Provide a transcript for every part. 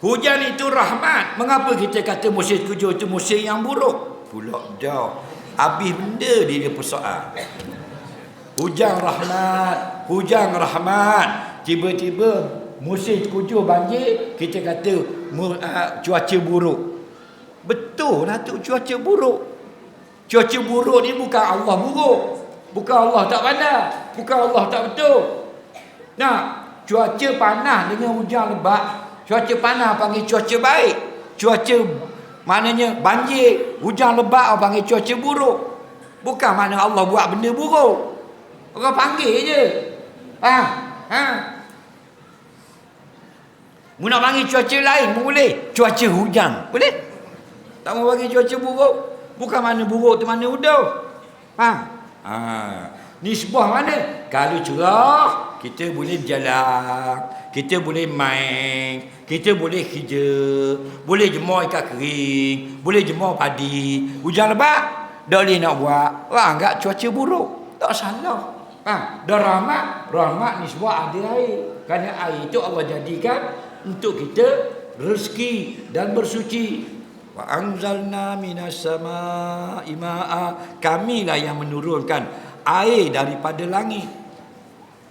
Hujan itu rahmat. Mengapa kita kata musim kujur itu musim yang buruk? Pula dah. Habis benda dia dia persoal. Hujan rahmat. Hujan rahmat. Tiba-tiba musim kujur banjir. Kita kata uh, cuaca buruk. Betul lah tu cuaca buruk. Cuaca buruk ni bukan Allah buruk. Bukan Allah tak pandai. Bukan Allah tak betul. Nah, cuaca panas dengan hujan lebat. Cuaca panas panggil cuaca baik. Cuaca maknanya banjir, hujan lebat panggil cuaca buruk. Bukan makna Allah buat benda buruk. Orang panggil je. Ha? Ha? Mu nak panggil cuaca lain boleh. Cuaca hujan. Boleh? Tak mau bagi cuaca buruk. Bukan mana buruk tu mana udah. Ha? Ha. Nisbah mana? Kalau cerah, kita boleh berjalan. Kita boleh main. Kita boleh kerja. Boleh jemur ikan kering. Boleh jemur padi. Hujan lebat, tak boleh nak buat. Wah, anggap cuaca buruk. Tak salah. Ha, dah rahmat, rahmat nisbah ada air. Kerana air itu Allah jadikan untuk kita rezeki dan bersuci wa anzalna minas samaa'i kami kamilah yang menurunkan air daripada langit.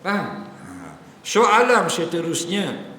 Faham? Ha. Soalan seterusnya.